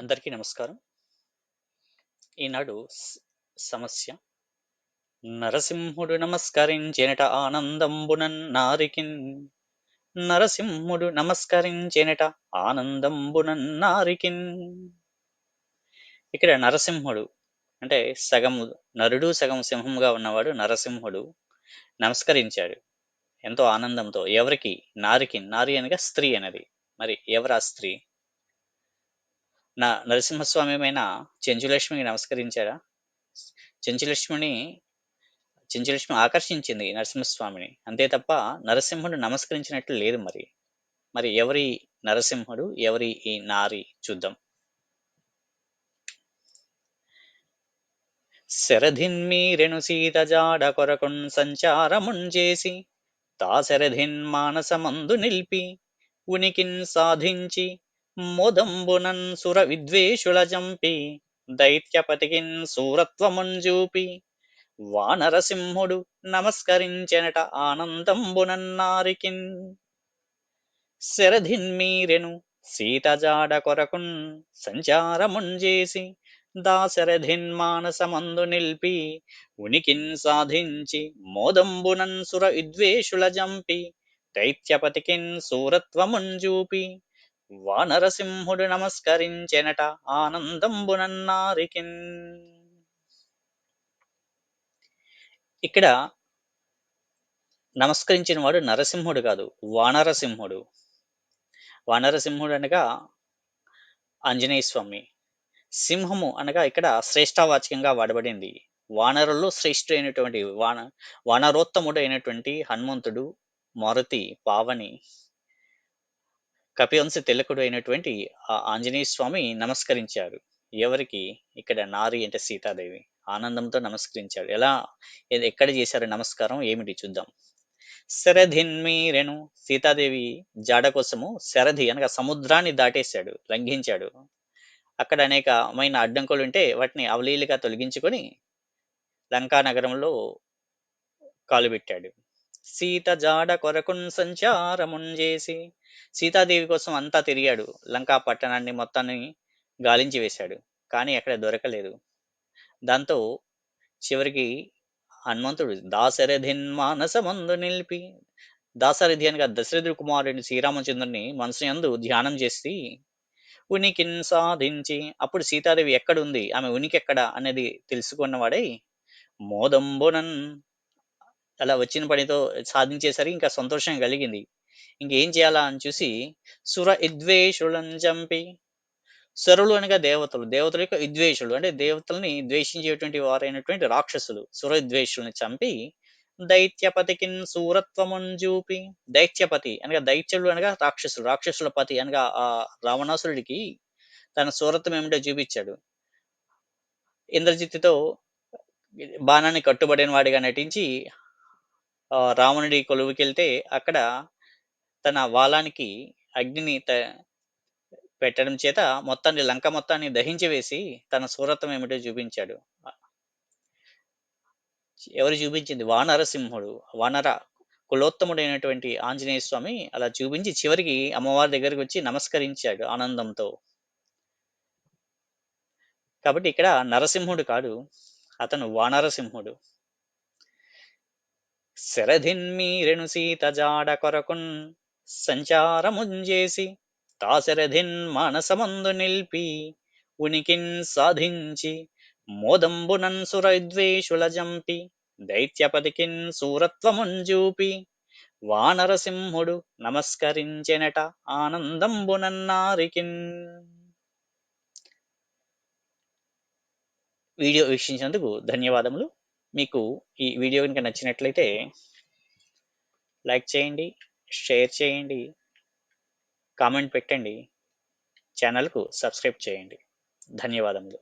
అందరికీ నమస్కారం. ఈనాడు సమస్య. నరసింహుడు నమస్కరించినట ఆనందంబునన్ నారికిన్ నరసింహుడు నమస్కరించినట ఆనందంబునన్ నారికిన్ ఇక్కడ నరసింహుడు అంటే సగం నరుడు సగం సింహంగా ఉన్నవాడు నరసింహుడు నమస్కరించాడు. ఎంతో ఆనందంతో ఎవరికి? నారికి. నారి అనగా స్త్రీ అనేది. మరి ఎవరా స్త్రీ? నా నరసింహస్వామ్యమైన చెంచులక్ష్మికి నమస్కరించారా? చెంచులక్ష్మిని చెంచులక్ష్మి ఆకర్షించింది నరసింహస్వామిని. అంతే తప్ప నరసింహుడు నమస్కరించినట్లు లేదు మరి. మరి ఎవరి నరసింహుడు ఎవరి ఈ నారి చూద్దాం. శరధిన్మీరెను సీత జాడ కొరకున్ తా తాశరధిన్ మానసమందు నిల్పి ఉనికిన్ సాధించి మోదంబునన్ సుర విద్వేషుల జంపి దైత్యపతికిన్ సూరత్వముంజూపి. వానరసింహుడు నమస్కరించెనట ఆనందంబునన్నారికిన్ శరధిన్మీరెను సీతజాడ కొరకున్ సంచారముంజేసి దాశరథిన్ మానసమందు నిల్పి ఉనికిన్ సాధించి మోదంబునన్ సుర విద్వేషుల జంపి దైత్యపతికిన్ సూరత్వముంజూపి. వానరసింహుడు నమస్కరించెనట ఆనందంబునన్నారికిన్. ఇక్కడ నమస్కరించిన వాడు నరసింహుడు కాదు వానరసింహుడు. వానరసింహుడు అనగా ఆంజనేయ స్వామి సింహము అనగా ఇక్కడ శ్రేష్టావాచకంగా వాడబడింది. వానరుల్లో శ్రేష్ఠుడైనటువంటి వాన వానరోత్తముడు అయినటువంటి హనుమంతుడు మారుతి పావని. కపివంశ తిలకుడు అయినటువంటి ఆ ఆంజనేయ స్వామి నమస్కరించారు. ఎవరికి? ఇక్కడ నారి అంటే సీతాదేవి. ఆనందంతో నమస్కరించాడు. ఎలా? ఎక్కడ చేశారు నమస్కారం? ఏమిటి చూద్దాం. శరధిన్మీరెను సీతాదేవి జాడ కోసము శరధి అనగా సముద్రాన్ని దాటేశాడు లంఘించాడు. అక్కడ అనేకమైన అడ్డంకులు ఉంటే వాటిని అవలీలుగా తొలగించుకొని లంకా నగరంలో కాలుబెట్టాడు సీత జాడ కొరకున్ సంచారమున్ చేసి సీతాదేవి కోసం అంతా తిరిగాడు. లంకా పట్టణాన్ని మొత్తాన్ని గాలించి వేశాడు. కానీ అక్కడ దొరకలేదు. దాంతో చివరికి హనుమంతుడు దాశరథిన్ మానసమందు నిలిపి దాశరథి అనగా దశరథుడు కుమారుడు శ్రీరామచంద్రుని మనసు యందు ధ్యానం చేసి ఉనికిని సాధించి అప్పుడు సీతాదేవి ఎక్కడుంది? ఆమె ఉనికి ఎక్కడ అనేది తెలుసుకున్నవాడై మోదంబునన్ అలా వచ్చిన పనితో సాధించేసరికి ఇంకా సంతోషం కలిగింది. ఇంకేం చేయాలా అని చూసి సుర ఇద్వేషులను చంపి సురులు అనగా దేవతలు. దేవతల యొక్క విద్వేషులు అంటే దేవతల్ని ద్వేషించేటువంటి వారైనటువంటి రాక్షసులు. సుర విద్వేషుల్ని చంపి దైత్యపతికి సూరత్వమున్ చూపి దైత్యపతి అనగా దైత్యులు అనగా రాక్షసులు. రాక్షసుల పతి అనగా ఆ రావణాసురుడికి తన సూరత్వం ఏమిటో చూపించాడు. ఇంద్రజిత్తుతో బాణాన్ని కట్టుబడిన వాడిగా నటించి రావణుడి కొలువుకెళ్తే అక్కడ తన వాలానికి అగ్నిని త- పెట్టడం చేత మొత్తాన్ని లంక మొత్తాన్ని దహించి వేసి తన సూరత్వం ఏమిటో చూపించాడు. ఎవరు చూపించింది? వానరసింహుడు వానర కులోత్తముడైనటువంటి ఆంజనేయ స్వామి అలా చూపించి చివరికి అమ్మవారి దగ్గరికి వచ్చి నమస్కరించాడు ఆనందంతో. కాబట్టి ఇక్కడ నరసింహుడు కాడు అతను వానరసింహుడు. శరధిన్మీరెను సీత జాడ కొరకున్ సంచారముంజేసి తాశరథిన్ మానసమందు నిల్పి ఉనికిన్ సాధించి మోదంబునన్ సురద్వేషుల జంపి దైత్యపతికిన్ సూరత్వముంజూపి వానరసింహుడు నమస్కరించెనట ఆనందంబునన్నారికిన్ వీడియో వీక్షించినందుకు ధన్యవాదములు. మీకు ఈ వీడియో కనుక నచ్చినట్లయితే లైక్ చేయండి షేర్ చేయండి కామెంట్ పెట్టండి ఛానల్కు సబ్స్క్రైబ్ చేయండి. ధన్యవాదములు.